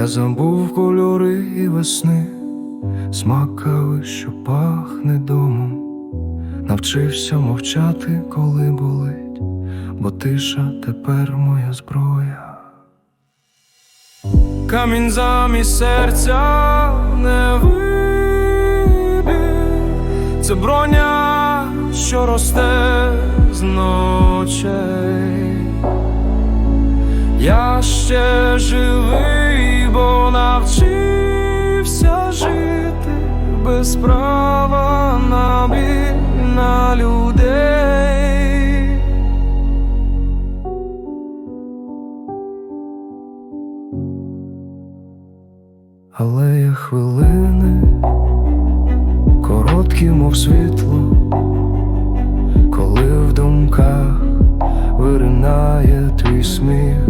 Я забув кольори і весни, смак кави, що пахне домом, навчився мовчати, коли болить, бо тиша тепер моя зброя. Камінь замість серця не вибір, це броня, що росте з ночей. Я ще живий, бо навчився жити без права на на людей. Але є хвилини, короткі, мов світло, в виринає твій сміх,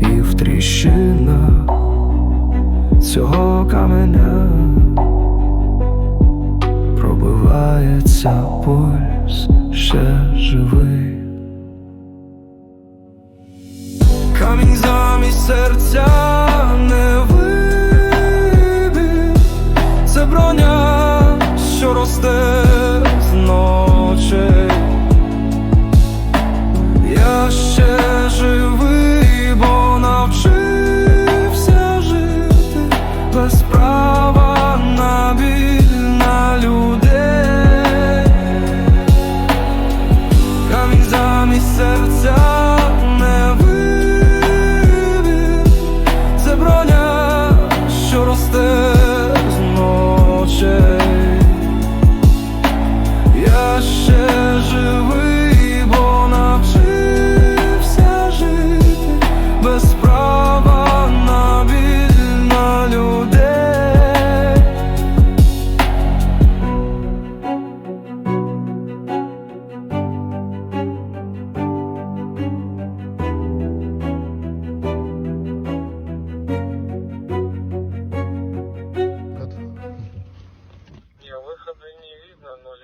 і в тріщинах цього каменя пробивається пульс ще живий. Камінь замість серця не вибір, це броня, що росте ночей. Я ще живий, бо навчився жити без права на біль на людей. Камінь замість серця що росте.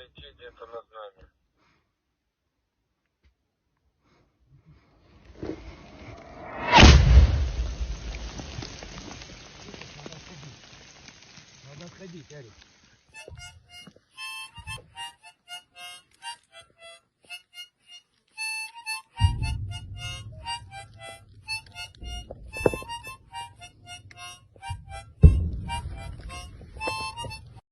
найти где-то над нами. Надо отходить, Арик.